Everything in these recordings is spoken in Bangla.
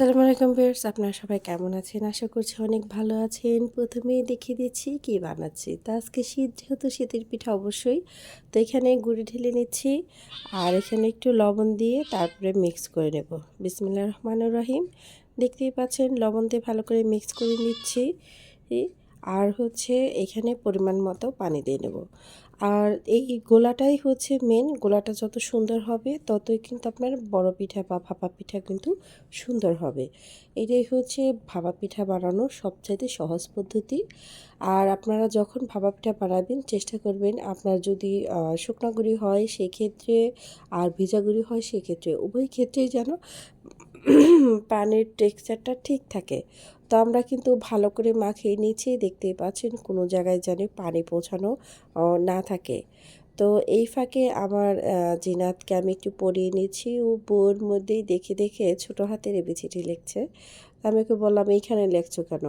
আসসালামু আলাইকুম ভিউয়ার্স, আপনারা সবাই কেমন আছেন? আশা করছি অনেক ভালো আছেন। প্রথমেই দেখিয়ে দিচ্ছি কি বানাচ্ছি। তো আজকে শীত, যেহেতু শীতের পিঠা অবশ্যই, তো এখানে গুড়ি ঢেলে নিচ্ছি আর এখানে একটু লবণ দিয়ে তারপরে মিক্স করে নেব। বিসমিল্লা রহমানুর রহিম। দেখতেই পাচ্ছেন, লবণ দিয়ে ভালো করে মিক্স করে নিচ্ছি। আর হচ্ছে এখানে পরিমাণ মতো পানি দিয়ে নেব। আর এই গোলাটাই হচ্ছে মেন গোলাটা যত সুন্দর হবে, ততই কিন্তু আপনার বড় পিঠা বা ভাপা পিঠা কিন্তু সুন্দর হবে। এটাই হচ্ছে ভাপা পিঠা বানানোর সবচাইতে সহজ পদ্ধতি। আর আপনারা যখন ভাপা পিঠা বানাবেন, চেষ্টা করবেন আপনার যদি শুকনো গুঁড়ি হয়, সেক্ষেত্রে আর ভেজা গুঁড়ি হয়, সেক্ষেত্রে উভয় ক্ষেত্রেই যেন পানির টেক্সচারটা ঠিক থাকে। তো আমরা কিন্তু ভালো করে মাখিয়ে নিচ্ছি। দেখতেই পাচ্ছেন কোনো জায়গায় যেন পানি পৌঁছানো না থাকে। তো এই ফাঁকে আমার জিনাতকে আমি একটু পড়িয়ে নিচ্ছি। ও বউর মধ্যেই দেখে দেখে ছোটো হাতের এ এবিচিটি লিখছে। আমি ওকে বললাম, এইখানে লেখছো কেন?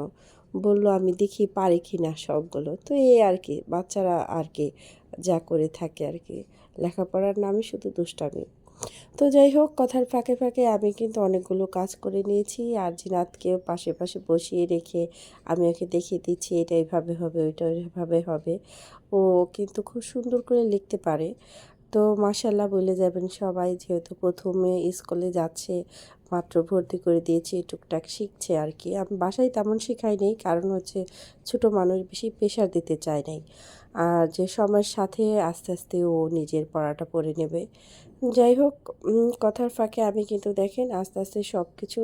বলল, আমি দেখি পারি কি না সবগুলো। তো এই আর কি, বাচ্চারা আর কি যা করে থাকে আর কি। লেখাপড়ার নামে শুধু দুষ্টামি। তো যাই হোক, কথার ফাঁকে ফাঁকে আমি কিন্তু অনেকগুলো কাজ করে নিয়েছি। আর জিনাতকে পাশে পাশে বসিয়ে রেখে আমি ওকে দেখিয়ে দিচ্ছি, এটা এইভাবে হবে, ওইটা ওইভাবে হবে। ও কিন্তু খুব সুন্দর করে লিখতে পারে। তো মাসাল্লাহ বলে যাবেন সবাই, যেহেতু প্রথমে স্কুলে যাচ্ছে, মাত্র ভর্তি করে দিয়েছি, টুকটাক শিখছে আর কি। আমি বাসায় তেমন শেখাই নেই, কারণ হচ্ছে ছোট মানুষ বেশি প্রেশার দিতে চায় নাই। আর যে সময়ের সাথে আস্তে আস্তে ও নিজের পড়াটা পড়ে নেবে। যাই হোক কথার ফাঁকে আমি কিন্তু দেখেন আস্তে আস্তে সব কিছু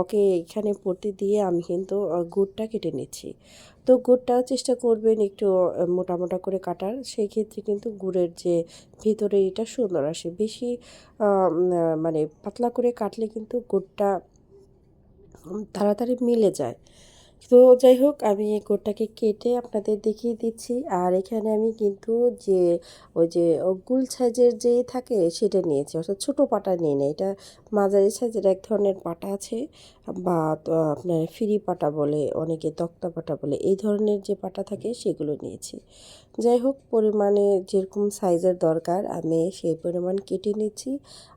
ওকে এখানে পড়তে দিয়ে আমি কিন্তু গুড়টা কেটে নিচ্ছি। তো গুড়টাও চেষ্টা করবেন একটু মোটা মোটা করে কাটার। সেই ক্ষেত্রে কিন্তু গুড়ের যে ভিতরে এটা সুন্দর আসে। বেশি মানে পাতলা করে কাটলে কিন্তু গুড়টা তাড়াতাড়ি মিলে যায়। তো যাই হোক, আমি এই কোটটাকে কেটে আপনাদের দেখিয়ে দিচ্ছি। আর এখানে আমি কিন্তু যে, ওই যে গুল সাইজের যে থাকে সেটা নিয়েছি। অর্থাৎ ছোটো পাটা নিয়ে নেই। এটা মাঝারি সাইজের এক ধরনের পাটা আছে। বা আপনার ফিরি পাটা বলে, অনেকে তক্তা পাটা বলে, এই ধরনের যে পাটা থাকে সেগুলো নিয়েছি। যাই হোক, পরিমাণে যেরকম সাইজের দরকার, আমি সেই পরিমাণ কেটে নিচ্ছি।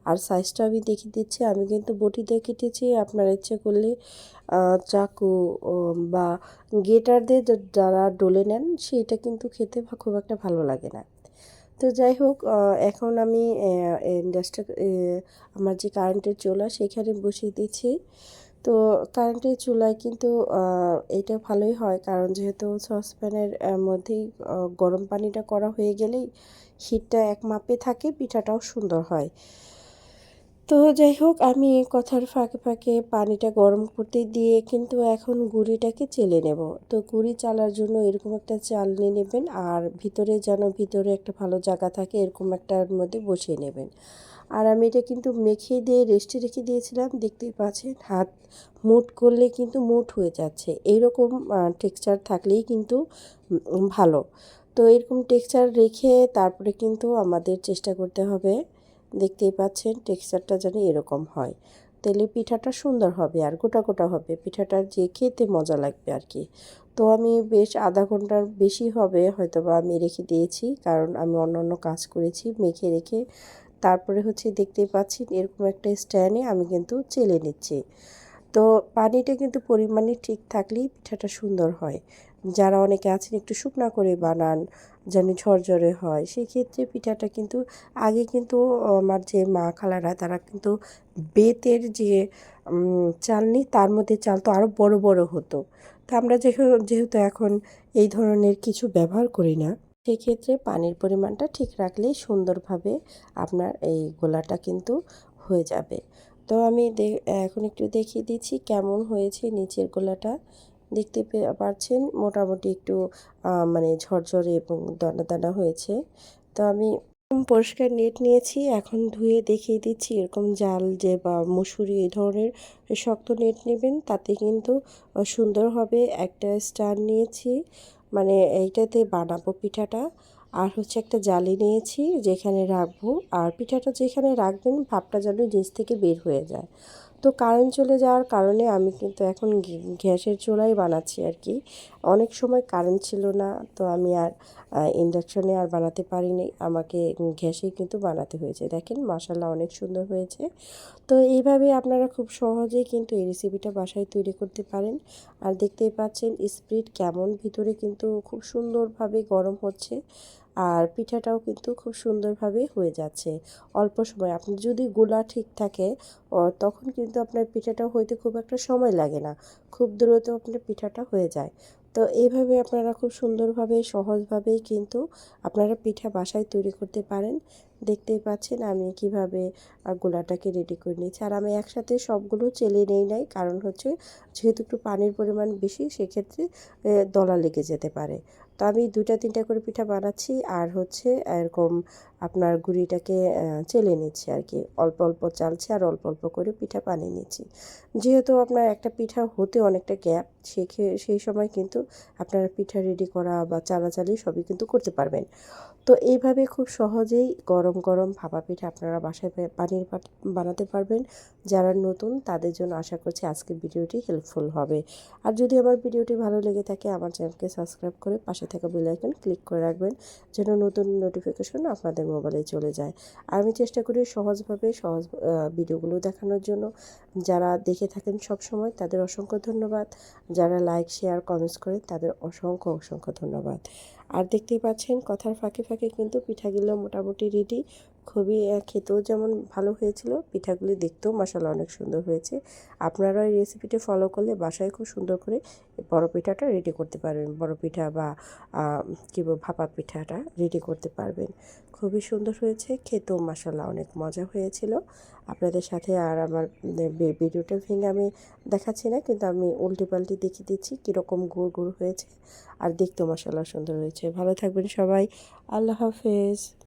আর সাইজটা আমি দেখিয়ে দিচ্ছি, আমি কিন্তু বটিতে কেটেছি। আপনার ইচ্ছে করলে চাকু বা গেটার দিয়ে যারা ডলে নেন সেইটা কিন্তু খেতে খুব একটা ভালো লাগে না। তো যাই হোক এখন আমি ইন্ডাস্ট্রি আমার যে কারেন্টের চুলা, সেখানে বসিয়ে দিচ্ছি। তো কারেন্টের চুলায় কিন্তু এটা ভালোই হয়। কারণ যেহেতু সসপ্যানের মধ্যেই গরম পানিটা করা হয়ে গেলেই হিটটা এক মাপে থাকে, পিঠাটাও সুন্দর হয়। তো যাই হোক, আমি কথার ফাঁকে ফাঁকে পানিটা গরম করতে দিয়ে কিন্তু এখন গুঁড়িটাকে চেলে নেব। তো গুঁড়ি চালার জন্য এরকম একটা চাল নিয়ে নেবেন, আর ভিতরে যেন ভিতরে একটা ভালো জায়গা থাকে, এরকম একটার মধ্যে বসিয়ে নেবেন। আর আমি এটা কিন্তু মেখে দিয়ে, রেস্টে রেখে দিয়েছিলাম। দেখতেই পাচ্ছেন, হাত মুট করলে কিন্তু মুট হয়ে যাচ্ছে। এইরকম টেক্সচার থাকলেই কিন্তু ভালো। তো এরকম টেক্সচার রেখে তারপরে কিন্তু আমাদের চেষ্টা করতে হবে। দেখতেই পাচ্ছেন টেক্সচারটা যেন এরকম হয়। তেলে পিঠাটা সুন্দর হবে আর গোটা গোটা হবে। পিঠাটার যে খেতে মজা লাগবে আর কি। তো আমি বেশ আধা ঘণ্টার বেশি হবে হয়তো বা আমি রেখে দিয়েছি। কারণ আমি অন্য অন্য কাজ করেছি, মেখে রেখে তারপরে হচ্ছে দেখতেই পাচ্ছেন এরকম একটা স্ট্যান্ডে আমি কিন্তু চেলে নিচ্ছি। তো পানিটা কিন্তু পরিমাণে ঠিক থাকলেই পিঠাটা সুন্দর হয়। যারা অনেকে আছেন একটু শুকনা করে বানান, যেন ঝরঝরে হয়, সেক্ষেত্রে পিঠাটা কিন্তু আগে কিন্তু আমার যে মা খালারা তারা কিন্তু বেতের যে চালনি তার মধ্যে চাল তো আরও বড় বড় হতো। তা আমরা যেহেতু এখন এই ধরনের কিছু ব্যবহার করি না সেক্ষেত্রে পানির পরিমাণটা ঠিক রাখলেই সুন্দরভাবে আপনার এই গোলাটা কিন্তু হয়ে যাবে। তো আমি এখন একটু দেখিয়ে দিচ্ছি কেমন হয়েছে নিচের গোলাটা। দেখতে পাচ্ছেন মোটামুটি একটু মানে ঝরঝরে এবং দানা দানা হয়েছে। তো আমি পরিষ্কার নেট নিয়েছি, এখন ধুয়ে দেখিয়ে দিচ্ছি এরকম জাল যে বা মুসুরি এই ধরনের শক্ত নেট নেবেন তাতে কিন্তু সুন্দর হবে। একটা স্টার নিয়েছি। মানে এইটাতে বানাবো পিঠাটা। আর হচ্ছে একটা জালি নিয়েছি যেখানে রাখব। আর পিঠাটা যেখানে রাখবেন ভাপটা যেন নিচ থেকে বের হয়ে যায়। তো কারেন্ট চলে যাওয়ার কারণে আমি কিন্তু এখন গ্যাসের চুলাই বানাচ্ছি আর কি। অনেক সময় কারেন্ট ছিল না, তো আমি আর ইন্ডাকশনে আর বানাতে পারিনি। আমাকে গ্যাসেই কিন্তু বানাতে হয়েছে। দেখেন মশালা অনেক সুন্দর হয়েছে। তো এইভাবে আপনারা খুব সহজেই কিন্তু এই রেসিপিটা বাসায় তৈরি করতে পারেন। আর দেখতেই পাচ্ছেন, স্প্রিট কেমন? ভিতরে কিন্তু খুব সুন্দরভাবে গরম হচ্ছে। আর পিঠাটাও কিন্তু খুব সুন্দরভাবে হয়ে যাচ্ছে। অল্প সময়। আপনার যদি গোলা ঠিক থাকে তখন কিন্তু আপনার পিঠাটাও হইতে খুব একটা সময় লাগে না। খুব দ্রুত আপনার পিঠাটা হয়ে যায়। তো এইভাবে আপনারা খুব সুন্দরভাবে, সহজভাবেই কিন্তু আপনারা পিঠা বাসায় তৈরি করতে পারেন। দেখতেই পাচ্ছেন আমি কীভাবে গোলাটাকে রেডি করে নিয়েছি। আর আমি একসাথে সবগুলো চেলে নেই নাই, কারণ হচ্ছে যেহেতু একটু পানির পরিমাণ বেশি, সেক্ষেত্রে দলা লেগে যেতে পারে। তো আমি দুইটা, তিনটা করে পিঠা বানাচ্ছি আর হচ্ছে এরকম আপনার গুঁড়িটাকে চেলে নিচ্ছি আর কি। অল্প অল্প চালছি আর অল্প অল্প করে পিঠা বানিয়ে নিচ্ছি। যেহেতু আপনার একটা পিঠা হতে অনেকটা গ্যাপ সেখে, সেই সময় কিন্তু আপনারা পিঠা রেডি করা বা চালাচালি সবই কিন্তু করতে পারবেন। তো এইভাবে খুব সহজেই গরম গরম ভাপা পিঠা আপনারা বাসায় পানির বানাতে পারবেন। যারা নতুন তাদের জন্য আশা করছি আজকের ভিডিওটি হেল্পফুল হবে। আর যদি আমার ভিডিওটি ভালো লেগে থাকে, আমার চ্যানেলকে সাবস্ক্রাইব করে পাশে থাকা বেল আইকন ক্লিক করে রাখবেন যেন নতুন নোটিফিকেশন আপনাদের মোবাইলে চলে যায়। আমি চেষ্টা করি সহজভাবে সহজ ভিডিওগুলো দেখানোর জন্য। যারা দেখে থাকেন সব সময় তাদের অসংখ্য ধন্যবাদ। যারা লাইক শেয়ার কমেন্টস করেন তাদের অসংখ্য অসংখ্য ধন্যবাদ। আর দেখতেই পাচ্ছেন কথার ফাঁকে ফাঁকে কিন্তু পিঠাগুলো মোটামুটি রেডি খুবই খেতেও যেমন ভালো হয়েছিল, পিঠাগুলি দেখতেও মশালা অনেক সুন্দর হয়েছে। আপনারা এই রেসিপিটি ফলো করলে বাসায় খুব সুন্দর করে বড় পিঠাটা রেডি করতে পারবেন। বড় পিঠা বা কী ভাপা পিঠাটা রেডি করতে পারবেন। খুবই সুন্দর হয়েছে, খেতেও মশালা অনেক মজা হয়েছিল। আপনাদের সাথে আর আমার ভিডিওটা ভেঙে আমি দেখাচ্ছি না, কিন্তু আমি উল্টে পাল্টে দেখিয়ে দিচ্ছি কীরকম গুড় গুড় হয়েছে। আর দেখতেও মশালা সুন্দর হয়েছে। ভালো থাকবেন সবাই। আল্লাহ হাফেজ।